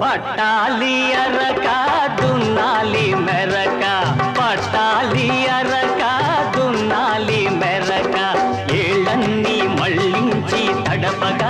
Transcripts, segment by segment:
పట్టాలి అరక దున్నాలి మెరక పట్టాలి అరక దున్నాలి మెరక ఏళ్ళన్నీ మళ్ళించి తడపగా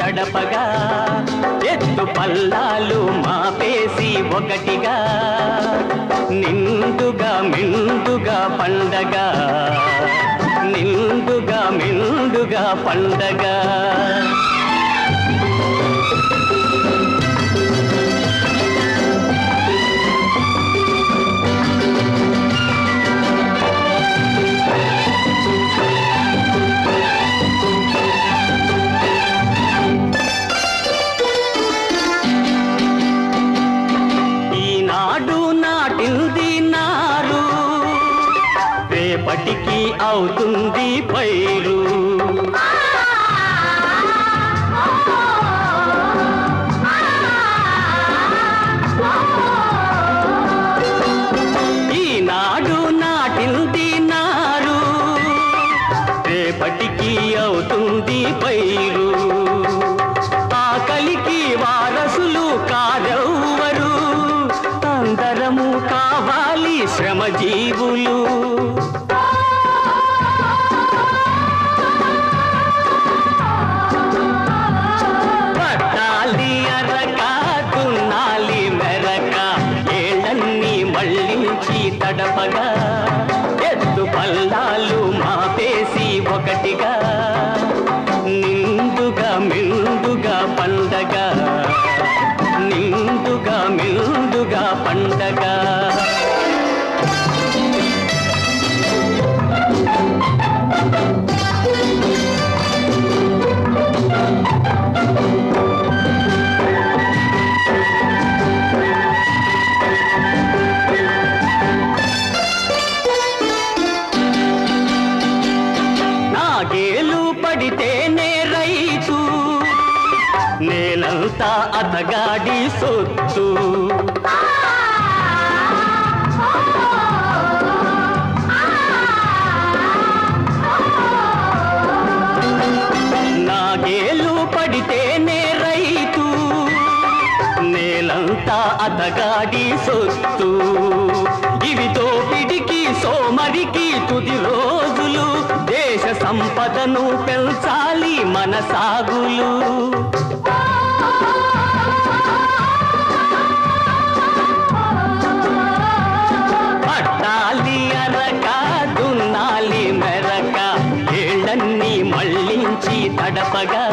తడపగా ఎత్తు పల్లాలు మాపేసి ఒకటిగా. నిండుగా మిండుగా పండగ నిండుగా మిండుగా పండగా. అవుతుంది పైరు. తడపగా ఎత్తు పల్లాలు మాపేసి ఒకటిగా పడితేనే రైతు. నేలంతా అతగాడి సొత్తు. నాగేలు పడితేనే రైతు. నేలంతా అతగాడి సొత్తు. ఇవి తోపిడికి సోమరికి తుదిలో సంపదను పెంచాలి మన సాగులు. పట్టాలి అరక దున్నాలి మెరక ఏళ్ళన్నీ మళ్ళించి తడపగా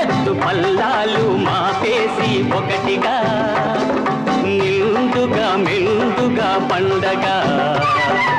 ఎత్తు పల్లాలు మాపేసి ఒకటిగా నిండుగా మెండుగా పండగ పండగ.